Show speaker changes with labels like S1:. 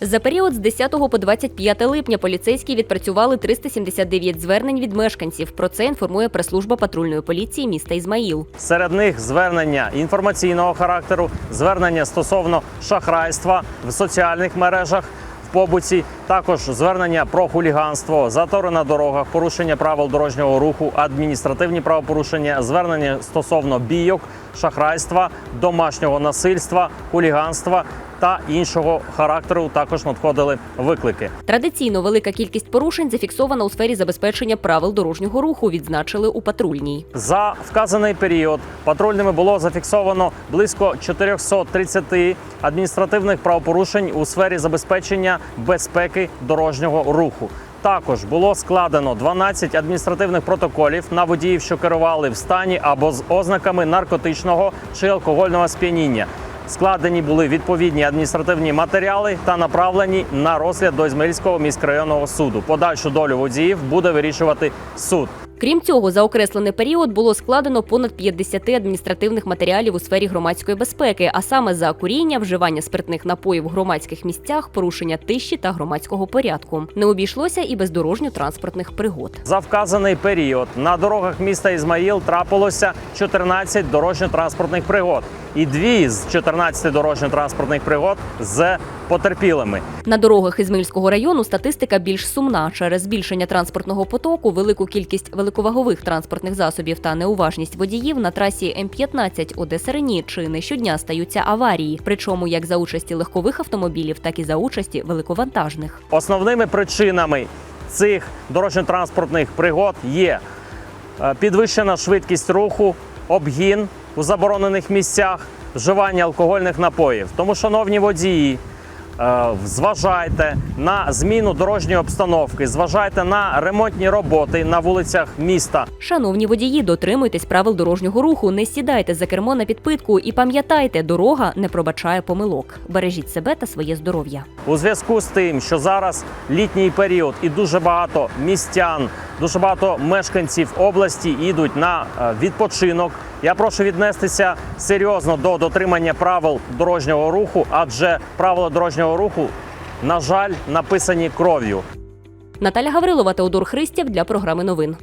S1: За період з 10 по 25 липня поліцейські відпрацювали 379 звернень від мешканців. Про це інформує прес-служба патрульної поліції міста Ізмаїл.
S2: Серед них звернення інформаційного характеру, звернення стосовно шахрайства в соціальних мережах. В побуті також звернення про хуліганство, затори на дорогах, порушення правил дорожнього руху, адміністративні правопорушення, звернення стосовно бійок, шахрайства, домашнього насильства, хуліганства та іншого характеру. Також надходили виклики.
S1: Традиційно велика кількість порушень зафіксована у сфері забезпечення правил дорожнього руху. Відзначили у патрульній.
S2: За вказаний період патрульними було зафіксовано близько 430 адміністративних правопорушень у сфері забезпечення безпеки дорожнього руху. Також було складено 12 адміністративних протоколів на водіїв, що керували в стані або з ознаками наркотичного чи алкогольного сп'яніння. Складені були відповідні адміністративні матеріали та направлені на розгляд до Ізмаїльського міськрайонного суду. Подальшу долю водіїв буде вирішувати суд.
S1: Крім цього, за окреслений період було складено понад 50 адміністративних матеріалів у сфері громадської безпеки, а саме за куріння, вживання спиртних напоїв в громадських місцях, порушення тиші та громадського порядку. Не обійшлося і без дорожньо-транспортних пригод.
S2: За вказаний період на дорогах міста Ізмаїл трапилося 14 дорожньо-транспортних пригод, і дві з 14 дорожньо-транспортних пригод з потерпілими.
S1: На дорогах Ізмаїльського району статистика більш сумна через збільшення транспортного потоку, велику кількість великовагових транспортних засобів та неуважність водіїв на трасі М15 Одеса Рені чи не щодня стаються аварії, причому як за участі легкових автомобілів, так і за участі великовантажних.
S2: Основними причинами цих дорожньо-транспортних пригод є е, підвищена швидкість руху, обгін у заборонених місцях, вживання алкогольних напоїв. Тому, шановні водії, зважайте на зміну дорожньої обстановки, зважайте на ремонтні роботи на вулицях міста.
S1: Шановні водії, дотримуйтесь правил дорожнього руху, не сідайте за кермо на підпитку і пам'ятайте, дорога не пробачає помилок. Бережіть себе та своє здоров'я.
S2: У зв'язку з тим, що зараз літній період і дуже багато містян, дуже багато мешканців області йдуть на е, відпочинок. Я прошу віднестися серйозно до дотримання правил дорожнього руху, адже правила дорожнього руху, на жаль, написані кров'ю.
S1: Наталя Гаврилова, Теодор Христєв для програми новин.